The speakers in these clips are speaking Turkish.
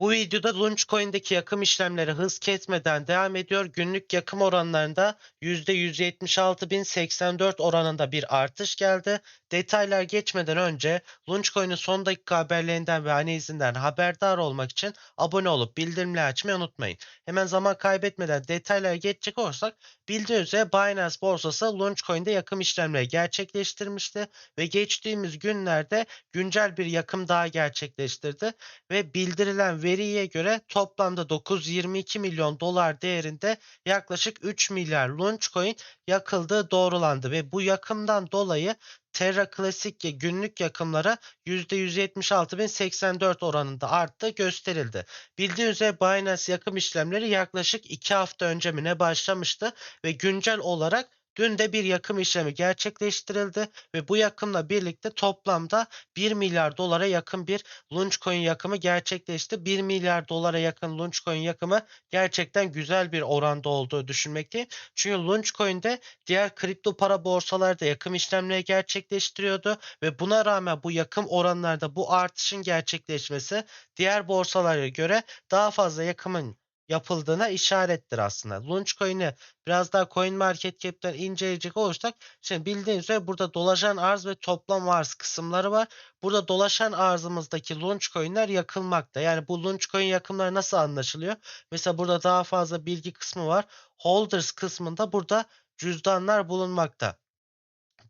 Bu videoda Launchcoin'deki yakım işlemleri hız kesmeden devam ediyor. Günlük yakım oranlarında %176.084 oranında bir artış geldi. Detaylar geçmeden önce Launchcoin'in son dakika haberlerinden ve analizinden haberdar olmak için abone olup bildirimleri açmayı unutmayın. Hemen zaman kaybetmeden detaylara geçecek olursak bildiğiniz üzere Binance borsası Launchcoin'de yakım işlemleri gerçekleştirmişti ve geçtiğimiz günlerde güncel bir yakım daha gerçekleştirdi ve bildirilen veriye göre toplamda 922 milyon dolar değerinde yaklaşık 3 milyar Launchcoin yakıldığı doğrulandı ve bu yakımdan dolayı Terra Classic günlük yakımlara %176.084 oranında arttığı gösterildi. Bildiğiniz üzere Binance yakım işlemleri yaklaşık 2 hafta önce mi ne başlamıştı ve güncel olarak dün de bir yakım işlemi gerçekleştirildi ve bu yakımla birlikte toplamda 1 milyar dolara yakın bir Launchcoin yakımı gerçekleşti. 1 milyar dolara yakın Launchcoin yakımı gerçekten güzel bir oranda olduğu düşünmekteyim. Çünkü Launchcoin'de diğer kripto para borsaları da yakım işlemleri gerçekleştiriyordu ve buna rağmen bu yakım oranlarda bu artışın gerçekleşmesi diğer borsalara göre daha fazla yakımın yapıldığına işarettir aslında. Launchcoin'i biraz daha CoinMarketCap'ten inceleyecek olursak şimdi bildiğiniz üzere burada dolaşan arz ve toplam arz kısımları var. Burada dolaşan arzımızdaki Launchcoin'ler yakılmakta. Yani bu Launchcoin yakımları nasıl anlaşılıyor? Mesela burada daha fazla bilgi kısmı var. Holders kısmında burada cüzdanlar bulunmakta.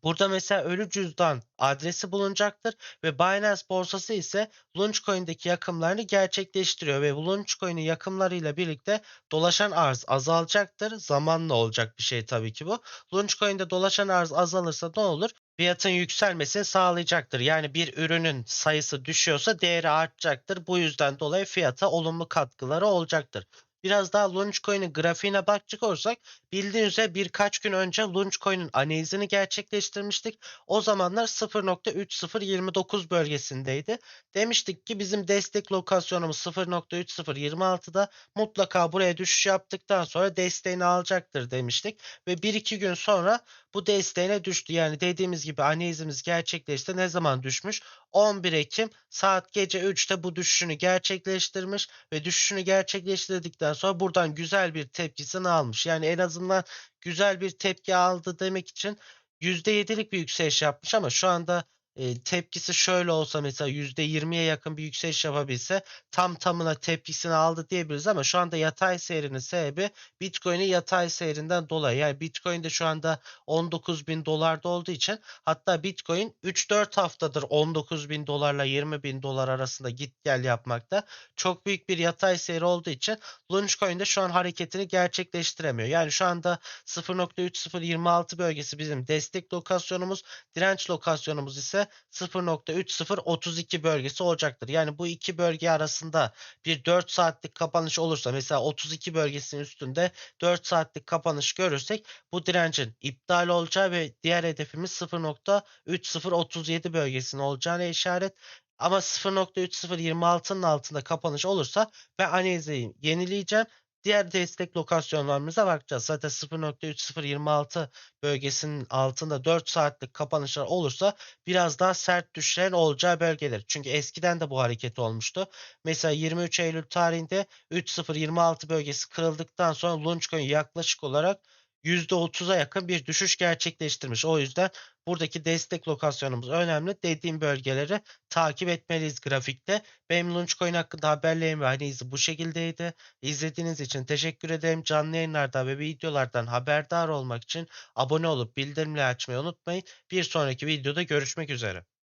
Burada mesela ölü cüzdan adresi bulunacaktır ve Binance borsası ise Launchcoin'deki yakımlarını gerçekleştiriyor ve Launchcoin'in yakımlarıyla birlikte dolaşan arz azalacaktır. Zamanla olacak bir şey tabii ki bu. Launchcoin'de dolaşan arz azalırsa ne olur? Fiyatın yükselmesini sağlayacaktır. Yani bir ürünün sayısı düşüyorsa değeri artacaktır. Bu yüzden dolayı fiyata olumlu katkıları olacaktır. Biraz daha Launchcoin'in grafiğine bakacak olursak bildiğiniz üzere birkaç gün önce Launchcoin'in analizini gerçekleştirmiştik. O zamanlar 0.3029 bölgesindeydi. Demiştik ki bizim destek lokasyonumuz 0.3026'da mutlaka buraya düşüş yaptıktan sonra desteğini alacaktır demiştik. Ve 1-2 gün sonra bu desteğine düştü. Yani dediğimiz gibi analizimiz gerçekleşti. Ne zaman düşmüş? 11 Ekim saat gece 3'te bu düşüşünü gerçekleştirmiş ve düşüşünü gerçekleştirdikten sonra buradan güzel bir tepkisini almış. Yani en azından güzel bir tepki aldı demek için %7'lik bir yükseliş yapmış ama şu anda e, tepkisi şöyle olsa mesela %20'ye yakın bir yükseliş yapabilse tam tamına tepkisini aldı diyebiliriz ama şu anda yatay seyrinin sebebi Bitcoin'in yatay seyrinden dolayı. Yani Bitcoin de şu anda 19 bin dolarda olduğu için hatta Bitcoin 3-4 haftadır 19 bin dolarla 20 bin dolar arasında git gel yapmakta. Çok büyük bir yatay seyri olduğu için Launchcoin de şu an hareketini gerçekleştiremiyor. Yani şu anda 0.3026 bölgesi bizim destek lokasyonumuz. Direnç lokasyonumuz ise 0.3032 bölgesi olacaktır. Yani bu iki bölge arasında bir 4 saatlik kapanış olursa mesela 32 bölgesinin üstünde 4 saatlik kapanış görürsek bu direncin iptal olacağı ve diğer hedefimiz 0.3037 bölgesinin olacağına işaret. Ama 0.3026'nın altında kapanış olursa ben analizi yenileyeceğim. Diğer destek lokasyonlarımıza bakacağız. Zaten 0.3026 bölgesinin altında 4 saatlik kapanışlar olursa biraz daha sert düşüşlerin olacağı bölgeler. Çünkü eskiden de bu hareket olmuştu. Mesela 23 Eylül tarihinde 3026 bölgesi kırıldıktan sonra Launchcoin yaklaşık olarak %30'a yakın bir düşüş gerçekleştirmiş. O yüzden buradaki destek lokasyonumuz önemli. Dediğim bölgeleri takip etmeliyiz grafikte. Benim Launchcoin hakkında haberlerim ve analizi bu şekildeydi. İzlediğiniz için teşekkür ederim. Canlı yayınlardan ve videolardan haberdar olmak için abone olup bildirimleri açmayı unutmayın. Bir sonraki videoda görüşmek üzere.